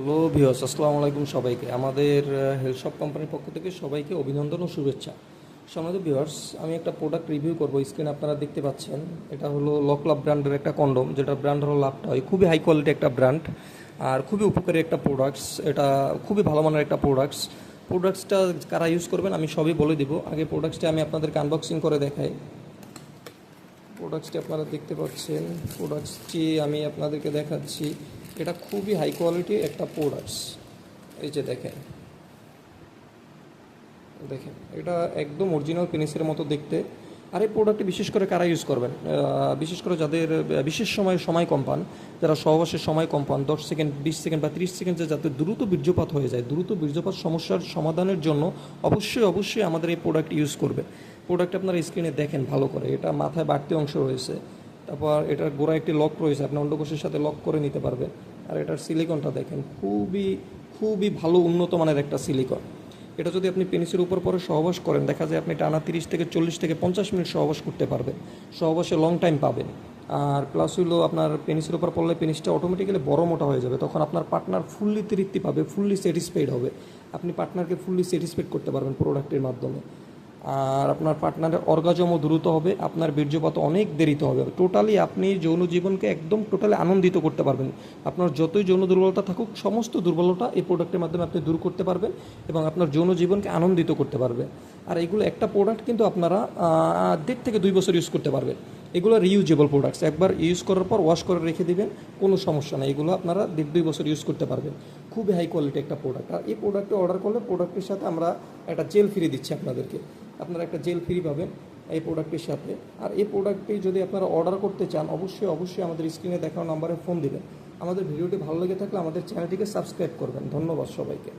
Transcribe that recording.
Hello ভিওস আসসালামু আলাইকুম সবাইকে। আমাদের হেলথ শপ কোম্পানির পক্ষ থেকে সবাইকে অভিনন্দন ও শুভেচ্ছা। সমাজ ভিওয়ার্স আমি একটা প্রোডাক্ট রিভিউ করব। স্ক্রিন আপনারা দেখতে পাচ্ছেন, এটা হলো লকলাভ ব্র্যান্ডের একটা কন্ডম যেটা ব্র্যান্ড হলো লাভটা হয় খুবই হাই কোয়ালিটি একটা ব্র্যান্ড আর খুবই উপকারী একটা প্রোডাক্টস এটা খুবই ভালো মানের একটা প্রোডাক্টস প্রোডাক্টসটা কারা ইউজ করবেন, আমি সবই বলে দিব। আগে প্রোডাক্টসটা আমি আপনাদেরকে আনবক্সিং করে দেখাই। প্রোডাক্টসটি আপনারা দেখতে পাচ্ছেন। প্রোডাক্টসটি আমি আপনাদেরকে দেখাচ্ছি। এটা খুবই হাই কোয়ালিটি একটা প্রোডাক্টস এই যে দেখেন। দেখেন, এটা একদম অরিজিনাল পেনিসের মতো দেখতে। আর এই প্রোডাক্টটি বিশেষ করে কারা ইউজ করবেন? বিশেষ করে যাদের, বিশেষ সময়ে সময় কম পান, যারা সহবাসের সময় কম পান, দশ সেকেন্ড বিশ সেকেন্ড বা ত্রিশ সেকেন্ডে যাতে দ্রুত বীর্যপাত হয়ে যায়, দ্রুত বীর্যপাত সমস্যার সমাধানের জন্য অবশ্যই অবশ্যই আমাদের এই প্রোডাক্ট ইউজ করবে। প্রোডাক্ট আপনারা স্ক্রিনে দেখেন ভালো করে। এটা মাথায় বাড়তি অংশ রয়েছে। তারপর এটার গোড়া একটি লক রয়েছে, আপনি অন্ডকোষের সাথে লক করে নিতে পারবেন। আর এটার সিলিকনটা দেখেন, খুবই খুবই ভালো উন্নত মানের একটা সিলিকন। এটা যদি আপনি পেনিসের উপর পরে সহবাস করেন, দেখা যায় আপনি টানা তিরিশ থেকে চল্লিশ থেকে পঞ্চাশ মিনিট সহবাস করতে পারবেন। সহবাসে লং টাইম পাবেন। আর প্লাস হইল আপনার পেনিসের উপর পড়লে পেনিসটা অটোমেটিক্যালি বড় মোটা হয়ে যাবে। তখন আপনার পার্টনার ফুললি তৃপ্তি পাবে ফুললি স্যাটিসফাইড হবে। আপনি পার্টনারকে ফুললি স্যাটিসফাইড করতে পারবেন প্রোডাক্টের মাধ্যমে। আর আপনার পার্টনারের অর্গাজমও দ্রুত হবে, আপনার বীর্যপাত অনেক দেরিতে হবে। টোটালি আপনি যৌন জীবনকে একদম টোটালি আনন্দিত করতে পারবেন। আপনার যতই যৌন দুর্বলতা থাকুক, সমস্ত দুর্বলতা এই প্রোডাক্টের মাধ্যমে আপনি দূর করতে পারবেন এবং আপনার যৌন জীবনকে আনন্দিত করতে পারবেন। আর এগুলো একটা প্রোডাক্ট কিন্তু আপনারা দেড় থেকে দুই বছর ইউজ করতে পারবেন। এগুলো রিউজেবল প্রোডাক্টস একবার ইউজ করার পর ওয়াশ করে রেখে দিবেন, কোনো সমস্যা নেই। এগুলো আপনারা দেড় দুই বছর ইউজ করতে পারবেন। খুবই হাই কোয়ালিটি একটা প্রোডাক্ট আর এই প্রোডাক্টটা অর্ডার করলে প্রোডাক্টের সাথে আমরা একটা জেল ফ্রি দিচ্ছি আপনাদেরকে। আপনারা একটা জেল ফ্রি পাবেন এই প্রোডাক্টের সাথে। আর এই প্রোডাক্টটি যদি আপনারা অর্ডার করতে চান, অবশ্যই অবশ্যই আমাদের স্ক্রিনে দেখানো নাম্বারে ফোন দিবেন। আমাদের ভিডিওটি ভালো লেগে থাকলে আমাদের চ্যানেলটিকে সাবস্ক্রাইব করবেন। ধন্যবাদ সবাইকে।